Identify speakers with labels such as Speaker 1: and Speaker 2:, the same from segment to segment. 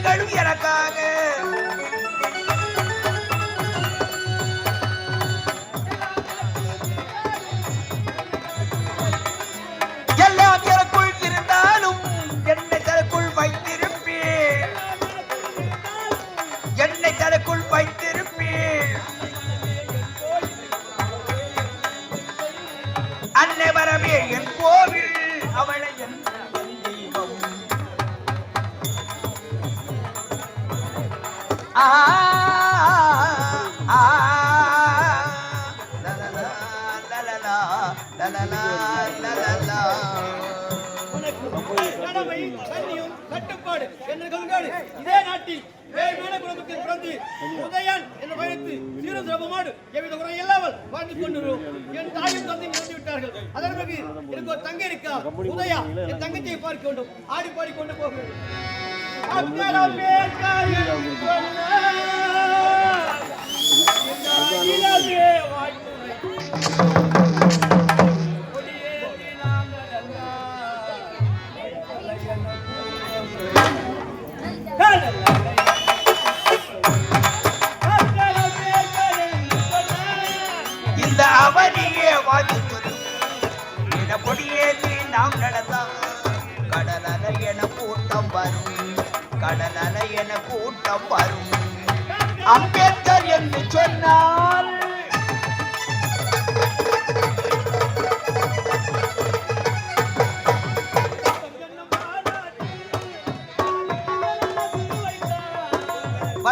Speaker 1: நதிகளும் எனக்காக.
Speaker 2: கண்ணியம் கட்டுப்பாடு என்ற கொள்கையோடு இதே நாட்டில் குடும்பத்தில் பிறந்து உதயன் என்ற பயணித்து சீரும் எவ்வித குறை இல்லாமல் வாழ்ந்து என் தாயும் தந்தையும் இறந்து விட்டார்கள் அதன் பிறகு எனக்கு ஒரு தங்கை இருக்கா உதயா என் தங்கச்சியை பார்க்க வேண்டும் ஆடி பாடி கொண்டு போக வேண்டும்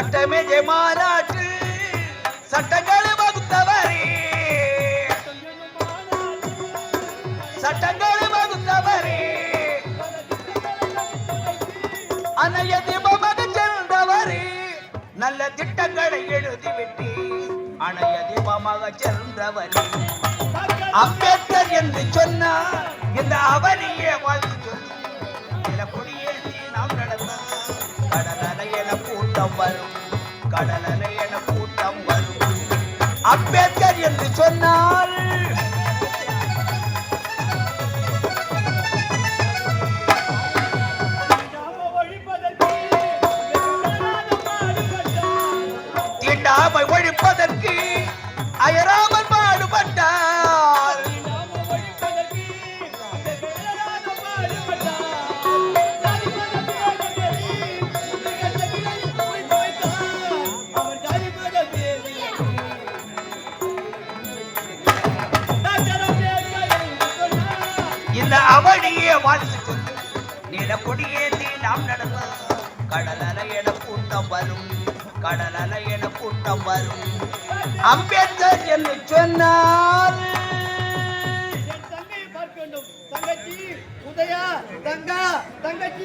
Speaker 1: வட்டமேஜை மாநாட்டு சட்டங்களை வகுத்தவரே. சட்டங்களை வகுத்தவரே. அனைய தீபமாக சென்றவரே. நல்ல திட்டங்களை எழுதிவிட்டு அனைய தீபமாக சென்றவரே. அம்பேத்கர் என்று சொன்னார் இந்த அவனியே வாழ்த்து சொல்லும் கூட்டம் வரும். கடலலை என கூட்டம் வரும். அம்பேத்கர் என்று சொன்னால் அவனியே வாழ்த்து சொல்லு நில நாம் நடந்தால் கடலலை என கூட்டம் வரும் கடலலை என கூட்டம் வரும். அம்பேத்கர் என்று சொன்னால்
Speaker 2: தங்கச்சி உதயா தங்கா தங்கச்சி.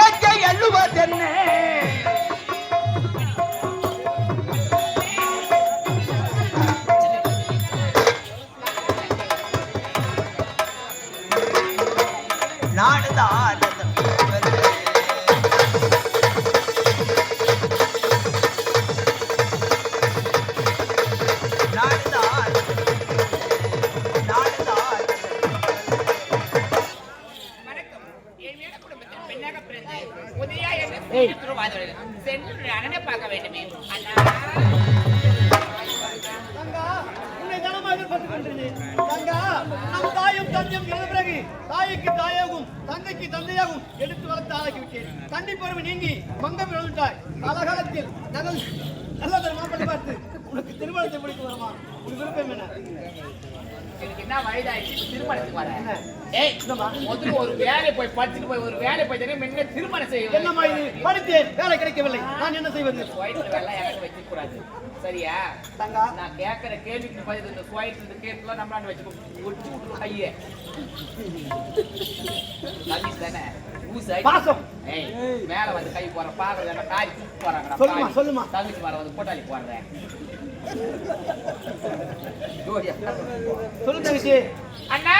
Speaker 3: நெஞ்சை எள்ளுவதென்ன சென்று அண்ணனை பார்க்க வேண்டுமே.
Speaker 2: தாயும் தந்தையும் இறந்த பிறகு தாய்க்கு தாயாகும் தந்தைக்கு தந்தையாகும் எடுத்து வளர்த்து ஆளாக்கி விட்டேன் தண்ணி பருவம் நீங்கி மங்கம் விழுந்தாய் காலகாலத்தில் நல்ல தர மாப்பிள்ளை பார்த்து உனக்கு திருமணத்தை முடித்து வருமா? உன் விருப்பம் என்ன?
Speaker 3: எனக்கு என்ன வயதாயிடுச்சு திருமணத்துக்கு வர
Speaker 2: என்ன?
Speaker 3: ஏய்? முதல்ல ஒரு வேலை போய் படிச்சுட்டு போய் ஒரு வேலை போய் தானே முன்ன திருமணம் செய்ய
Speaker 2: என்னம்மா இது படித்தேன் வேலை கிடைக்கவில்லை நான் என்ன செய்வது
Speaker 3: வயிற்றுல வச்சுக்க கூடாது சரியா
Speaker 2: தங்கா
Speaker 3: நான் கேட்கிற கேள்விக்கு பதில் இந்த சுவாயிட்டு இந்த கேட்கலாம் நம்மளால வச்சுக்கோ கையை தானே.
Speaker 2: பாசம்.
Speaker 3: மேல வந்து கை போற பாக்குறது காரி தூக்கி போறாங்க
Speaker 2: சொல்லுமா, சொல்லுமா.
Speaker 3: தங்கச்சி வர வந்து போட்டாளி போடுறேன் ஜோடியா
Speaker 2: சொல்லு தங்கச்சி.
Speaker 3: அண்ணா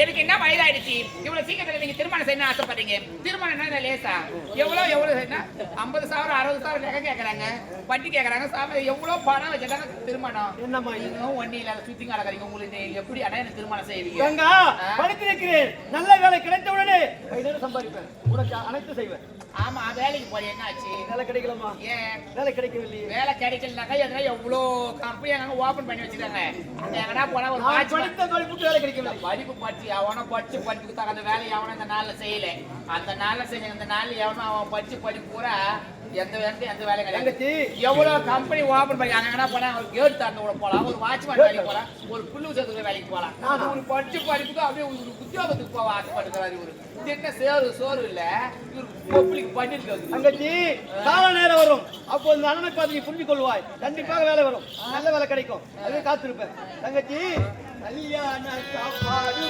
Speaker 3: எனக்கு என்ன வயதாயிடுச்சு? இவ்வளவு சீக்கிரத்துல நீங்க திருமணம் செய்யணும் ஆசைப்படுறீங்க. திருமணம் என்ன லேசா? எவ்வளவு எவ்வளவு என்ன ஐம்பது சாவரம் அறுபது சாவரம் நகை கேக்குறாங்க. வட்டி கேக்குறாங்க. சாமி எவ்வளவு பணம் வச்சுட்டாங்க திருமணம்?
Speaker 2: என்னம்மா
Speaker 3: இன்னும் ஒண்ணு இல்ல சுத்தி கிடக்குறீங்க உங்களுக்கு. எப்படி அண்ணா எனக்கு திருமணம் செய்வீங்க?
Speaker 2: கங்கா
Speaker 3: ஆ?
Speaker 2: படித்திருக்கிறேன் நல்ல வேலை கிடைத்தவுடனே கைதேட சம்பாதிப்பேன். உனக்கு அனைத்து செய்வேன்.
Speaker 3: ஆமா வேலைக்கு போய் என்ன ஆச்சு
Speaker 2: வேலை கிடைக்கலமா
Speaker 3: ஏன்?
Speaker 2: வேலை கிடைக்கவில்லையே.
Speaker 3: வேலை கிடைக்கலனாக்கா எதனா எவ்வளோ கம்பெனி எங்க ஓபன் பண்ணி வச்சிருக்காங்க எங்கடா போனா ஒரு வாட்ச்மேன்
Speaker 2: படித்த படிப்புக்கு வேலை கிடைக்கவில்லை.
Speaker 3: படிப்பு படிச்சு அவனை படிச்சு படிப்புக்கு தகுந்த வேலையை அவனும் அந்த நாள்ல செய்யல. அந்த நாள்ல செஞ்ச அந்த நாள்ல எவனும் அவன் படிச்சு படிப்பு பூரா எந்த வேலையும் எந்த வேலையும் கிடையாது. எவ்வளவு கம்பெனி ஓபன் பண்ணி அங்க போனா ஒரு கேட் தாண்ட கூட போலாம் ஒரு வாட்ச்மேன் வேலைக்கு போலாம் ஒரு புல்லு சதுர வேலைக்கு போலாம்? ஒரு படிச்சு படிப்புக்கு அப்படியே ஒரு உத்தியோகத்துக்கு போக ஆசைப்படுகிறாரு இவரு இது என்ன சேரு சோறு இல்ல? இவரு பப்ளிக் பண்ணிருக்காரு.
Speaker 2: தங்கச்சி கால நேரம் வரும். அப்போ இந்த அண்ணனை பார்த்து நீ புரிஞ்சு கொள்வாய். கண்டிப்பாக வேலை வரும். நல்ல வேலை கிடைக்கும். அதுவே காத்திருப்பேன். தங்கச்சி கல்யாண சாப்பாடு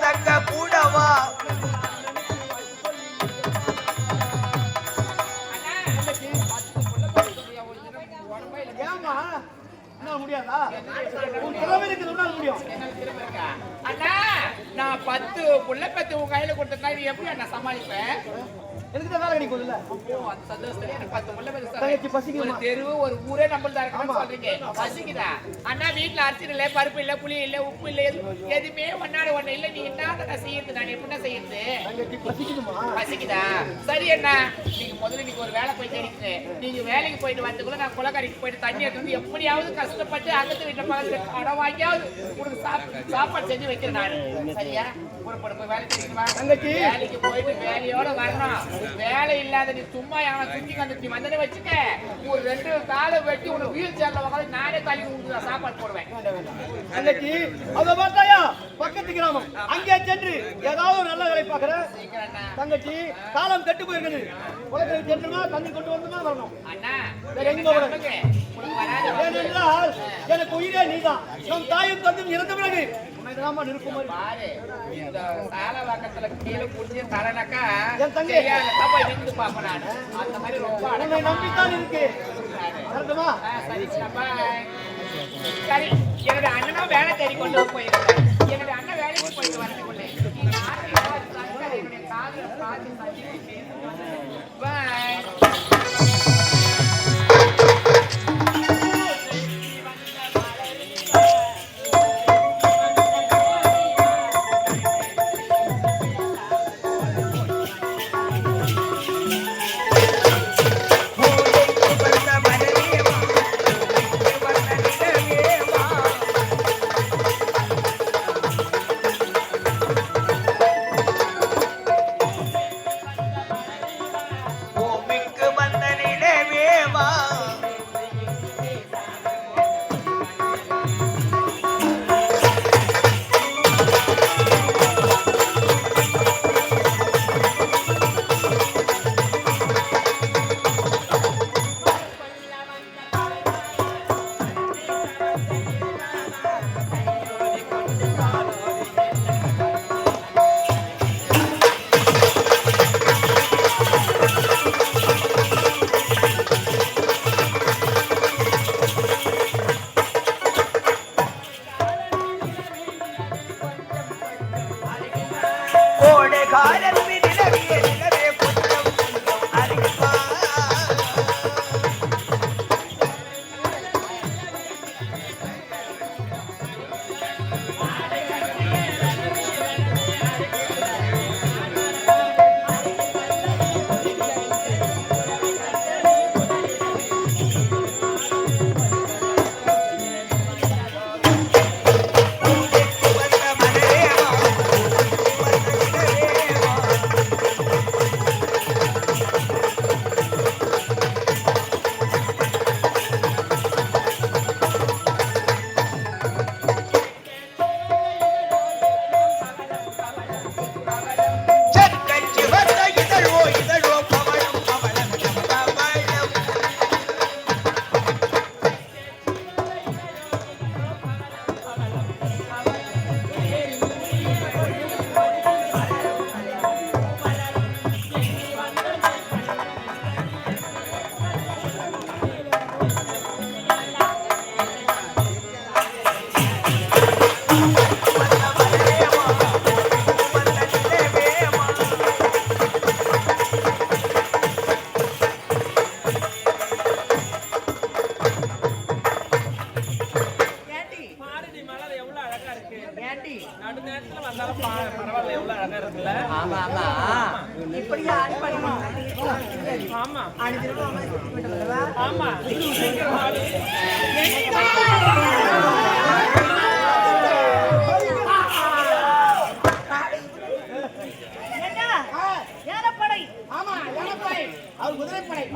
Speaker 1: தங்க கூடவா
Speaker 2: முடியாதா? உன் திறமை இருக்குது உன்னால முடியும்.
Speaker 3: அண்ணா நான் பத்து புள்ள பத்து உன் கையில கொடுத்தா எப்படி அண்ணா சமாளிப்பேன்
Speaker 2: எனக்கு தான் வேலை கிடைக்கும் இல்ல
Speaker 3: அப்போ அந்த சந்தோஷத்துல எனக்கு பத்து புள்ள பத்து
Speaker 2: தங்கச்சி
Speaker 3: சொல்றேன்.
Speaker 2: பசிக்குமா?
Speaker 3: ஒரு தெரு ஒரு ஊரே நம்மள்தான் இருக்கணும்னு சொல்றீங்க. பசிக்குதா? அண்ணா வீட்டுல அரிசி இல்ல பருப்பு இல்ல புளி இல்ல உப்பு இல்ல எது- எதுவுமே ஒன்னாட ஒண்ணு இல்ல. நீ என்ன செய்யுது நான் எப்படின்னா செய்யுது
Speaker 2: பசிக்குதுமா?
Speaker 3: பசிக்குதா? சரி அண்ணா. நீங்க முதல்ல நீங்க ஒரு வேலை போய் நீங்க வேலைக்கு போயிட்டு வரதுக்குள்ள நான் குளக்கரைக்கு போயிட்டு தண்ணி எடுத்து வந்து எப்படியாவது கஷ்டப்பட்டு அகத்து வீட்டுல பக்கத்துல கடன் வாங்கியாவது சாப்~ சாப்பாடு செஞ்சு வைக்கிறேன் நான். சரியா?
Speaker 2: தங்கச்சி.
Speaker 3: வேலைக்கு போயிட்டு வேலையோட வரணும் வேலை இல்லாத நீ சும்மா எவனை சுத்தி வந்து நீ வந்தனே வச்சுக்க. ஒரு ரெண்டு காலை வெட்டி உனக்கு வீல் சேர்ல உட்காந்து நானே தள்ளி உங்களுக்கு சாப்பாடு போடுவேன்.
Speaker 2: தங்கச்சி அத பார்த்தாயா? பக்கத்து கிராமம். அங்கே சென்று ஏதாவது ஒரு நல்ல வேலை
Speaker 3: அண்ணா
Speaker 2: தங்கச்சி காலம் கெட்டு போயிருக்குது. உலகத்தில் சென்றுமா தண்ணி கொண்டு வரணுமா வரணும்?
Speaker 3: அண்ணா
Speaker 2: எங்க ஏனென்றால் எனக்கு உயிரே நீதான். நம் தாயும் தந்தும் இறந்த பிறகு தான் நிற்கும்
Speaker 3: பாரு இந்த சால பக்கத்துல கீழே குடிச்சு தரனாக்கா
Speaker 2: என் தங்கை.
Speaker 3: இருந்து பாப்பேன் நான். அந்த மாதிரி ரொம்ப
Speaker 2: நம்பித்தான் இருக்கு.
Speaker 3: சரி என்னோட அண்ணனும் வேலை தேடி கொண்டு போயிருக்காரு.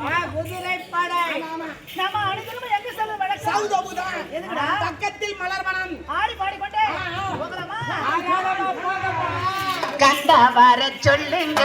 Speaker 3: குதிரை
Speaker 4: படை. நம்ம அனுதினமும் எங்க செல்லும்? வழக்கம்
Speaker 3: சவுத் அபுதான்
Speaker 4: எதுக்குடா
Speaker 3: பக்கத்தில் மலர்மணம்.
Speaker 4: ஆடி பாடிக்கொண்டே. போகலாமா?
Speaker 5: போகலாமா கண்டா வர சொல்லுங்க.